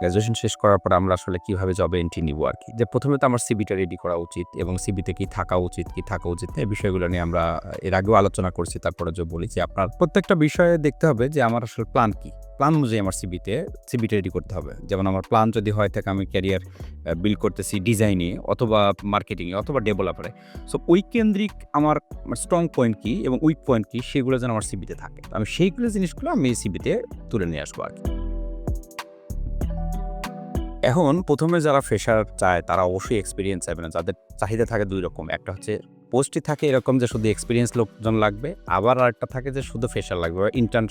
Graduation শেষ করার পর আমরা আসলে কীভাবে জবে এন্ট্রি নিব আর কি? যে প্রথমে তো আমার সিবিটা রেডি করা উচিত এবং সিবিতে কি থাকা উচিত, কি থাকা উচিত এই বিষয়গুলো নিয়ে আমরা এর আগেও আলোচনা করছি, তারপরে যে বলি যে আপনার। প্রত্যেকটা বিষয়ে দেখতে হবে যে আমার আসলে প্ল্যান কি। প্ল্যান অনুযায়ী আমার সিবিতে সিবিটা রেডি করতে হবে। যেমন আমার প্ল্যান যদি হয় থাকে আমি ক্যারিয়ার বিল্ড করতেছি ডিজাইনে অথবা মার্কেটিংয়ে অথবা ডেভেলপারে সো ওই কেন্দ্রিক আমার স্ট্রং পয়েন্ট কী এবং উইক পয়েন্ট কি, সেগুলো যেন আমার সিবিতে থাকে। আমি সেইগুলো জিনিসগুলো আমি সিবিতে তুলে নিয়ে আসব আর কি। এখন প্রথমে যারা ফ্রেশার চায়, তারা অবশ্যই এক্সপিরিয়েন্স চাইবে না। যাদের চাহিদা থাকে দুই রকম। একটা হচ্ছে পোস্টই থাকে এরকম যে শুধু এক্সপিরিয়েন্স লোকজন লাগবে, আবার আরেকটা থাকে যে শুধু ফেশার লাগবে বা ইন্টার্ন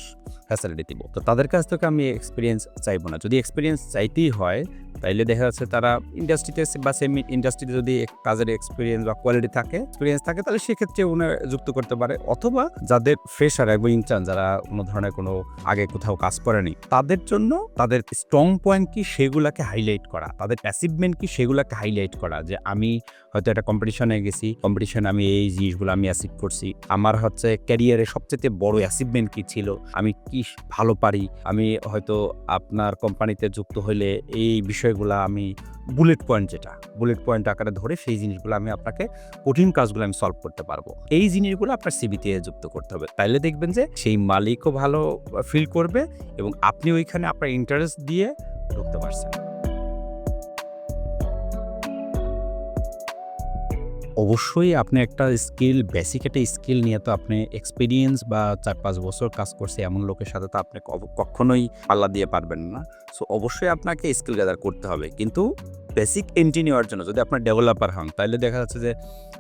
ফ্যাসিলিটি দিব। তো তাদের কাছ থেকে আমি এক্সপিরিয়েন্স চাইব না। যদি এক্সপিরিয়েন্স চাইতেই হয়, তাইলে দেখা যাচ্ছে তারা ইন্ডাস্ট্রিতে বা সেমি ইন্ডাস্ট্রিতে যদি কাজের এক্সপিরিয়েন্স বা কোয়ালিটি থাকে এক্সপিরিয়েন্স থাকে, তাহলে সেক্ষেত্রে উনি যুক্ত করতে পারে। অথবা যাদের ফ্রেশার এবং ইন্টার্ন যারা কোনো ধরনের কোনো আগে কোথাও কাজ করেনি, তাদের জন্য তাদের স্ট্রং পয়েন্ট কি সেগুলাকে হাইলাইট করা, তাদের অ্যাচিভমেন্ট কি সেগুলাকে হাইলাইট করা যে আমি হয়তো একটা কম্পিটিশনে গেছি কম্পিটিশনে আমি এই জিনিসগুলো আমি অ্যাচিভ করছি। আমার হচ্ছে ক্যারিয়ারে সবচেয়ে বড় অ্যাচিভমেন্ট কি ছিল? আমি কি ভালো পারি? আমি হয়তো আপনার কোম্পানিতে যুক্ত হলে এই বিষয়গুলো আমি বুলেট পয়েন্ট যেটা বুলেট পয়েন্ট আকারে ধরে সেই জিনিসগুলো আমি আপনাকে কঠিন কাজগুলো আমি সলভ করতে পারব। এই জিনিসগুলো আপনার সিবিতে যুক্ত করতে হবে। তাইলে দেখবেন যে সেই মালিকও ভালো ফিল করবে এবং আপনি ওইখানে আপনার ইন্টারেস্ট দিয়ে ঢুকতে পারছেন। অবশ্যই আপনি একটা স্কিল বেসিক একটা স্কিল নিয়ে তো আপনি এক্সপিরিয়েন্স বা চার পাঁচ বছর কাজ করছে এমন লোকের সাথে তো আপনি কখনোই পাল্লা দিয়ে পারবেন না। সো অবশ্যই আপনাকে স্কিল গ্যাদার করতে হবে। কিন্তু বেসিক এন্ট্রি নেওয়ার জন্য যদি আপনার ডেভেলপার হন, তাহলে দেখা যাচ্ছে যে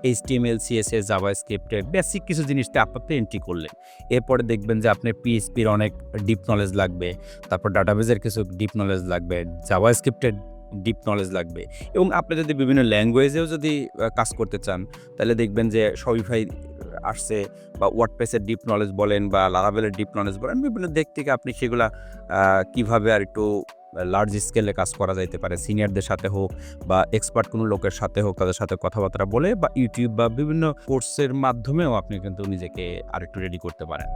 H T M L C CSS Java স্ক্রিপ্টের basic কিছু জিনিসটা আপাতত এন্ট্রি করলেন এরপরে দেখবেন যে আপনার পিএসপির অনেক ডিপ নলেজ লাগবে। তারপর ডাটাবেজের কিছু ডিপ নলেজ লাগবে। জাভা স্ক্রিপ্টের ডিপ নলেজ লাগবে। এবং আপনি যদি বিভিন্ন ল্যাঙ্গুয়েজেও যদি কাজ করতে চান, তাহলে দেখবেন যে শপিফাই আসছে বা ওয়ার্ডপ্রেসের ডিপ নলেজ বলেন বা লারাবেলের ডিপ নলেজ বলেন, বিভিন্ন দিক থেকে আপনি সেগুলা কীভাবে আর একটু লার্জ স্কেলে কাজ করা যাইতে পারে সিনিয়রদের সাথে হোক বা এক্সপার্ট কোনো লোকের সাথে হোক, তাদের সাথে কথাবার্তা বলে বা ইউটিউব বা বিভিন্ন কোর্সের মাধ্যমেও আপনি কিন্তু নিজেকে আরেকটু রেডি করতে পারেন।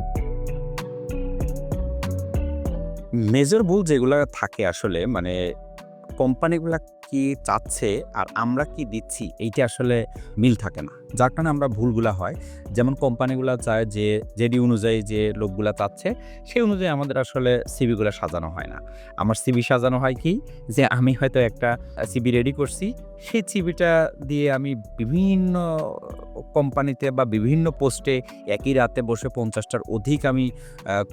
মেজর ভুল যেগুলো থাকে আসলে মানে কোম্পানিগুলা কি চাচ্ছে আর আমরা কি দিচ্ছি, এইটা আসলে মিল থাকে না। যার কারণে আমরা ভুলগুলা হয়। যেমন কোম্পানিগুলো চায় যে যেডি অনুযায়ী যে লোকগুলা চাচ্ছে, সেই অনুযায়ী আমাদের আসলে সিবিগুলো সাজানো হয় না। আমার সিবি সাজানো হয় কি, যে আমি হয়তো একটা সিবি রেডি করছি, সেই সিবিটা দিয়ে আমি বিভিন্ন কোম্পানিতে বা বিভিন্ন পোস্টে একই রাতে বসে পঞ্চাশটার অধিক আমি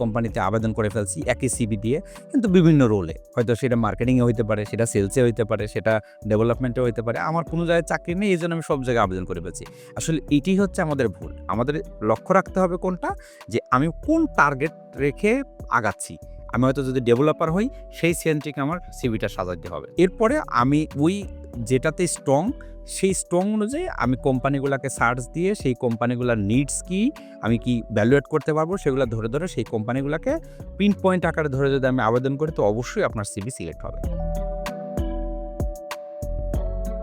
কোম্পানিতে আবেদন করে ফেলছি, একই সিবি দিয়ে, কিন্তু বিভিন্ন রোলে হয়তো সেটা মার্কেটিংয়ে হইতে পারে, সেটা সেলসে হইতে পারে, সেটা ডেভেলপমেন্টে হইতে পারে, আমার কোনো জায়গায় চাকরি নেই এই জন্য আমি সব জায়গায় আবেদন করে ফেলছি। আসলে এটি হচ্ছে আমাদের ভুল। আমাদের লক্ষ্য রাখতে হবে কোনটা? যে আমি কোন টার্গেট রেখে আগাচ্ছি। আমি হয়তো যদি ডেভেলপার হই, সেই সেন্ট্রিক আমার সিভিটা সাজাতে হবে। এরপরে আমি ওই যেটাতে স্ট্রং সেই স্ট্রং অনুযায়ী আমি কোম্পানিগুলোকে সার্চ দিয়ে সেই কোম্পানিগুলোর নিডস কি, আমি কি ভ্যালুয়েট করতে পারব সেগুলো ধরে ধরে সেই কোম্পানিগুলোকে পিন পয়েন্ট আকারে ধরে যদি আমি আবেদন করি, তো অবশ্যই আপনার সিবি সিলেক্ট হবে।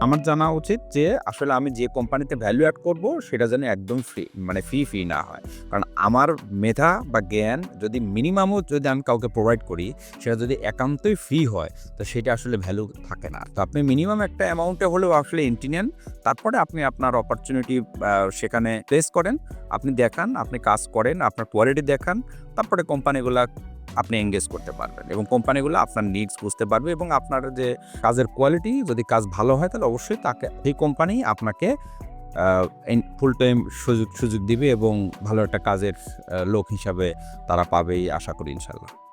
আমার জানা উচিত যে, আসলে আমি যে কোম্পানিতে ভ্যালু অ্যাড করব, সেটা যেন একদম ফ্রি মানে ফ্রি ফ্রি না হয়। কারণ আমার মেধা বা জ্ঞান যদি মিনিমামও যদি আমি কাউকে প্রোভাইড করি, সেটা যদি একান্তই ফ্রি হয়, তো সেটা আসলে ভ্যালু থাকে না। তো আপনি মিনিমাম একটা অ্যামাউন্টে হলেও আসলে এন্ট্রি নেন, তারপরে আপনি আপনার অপরচুনিটি সেখানে প্লেস করেন, আপনি দেখান, আপনি কাজ করেন, আপনার কোয়ালিটি দেখান, তারপরে কোম্পানিগুলা আপনি এঙ্গেজ করতে পারবেন এবং কোম্পানিগুলো আপনার নিডস বুঝতে পারবে এবং আপনার যে কাজের কোয়ালিটি যদি কাজ ভালো হয় তাহলে অবশ্যই তাকে, সেই কোম্পানি আপনাকে ফুল টাইম সুযোগ সুযোগ দিবে এবং ভালো একটা কাজের লোক হিসাবে তারা পাবেই আশা করি ইনশাল্লাহ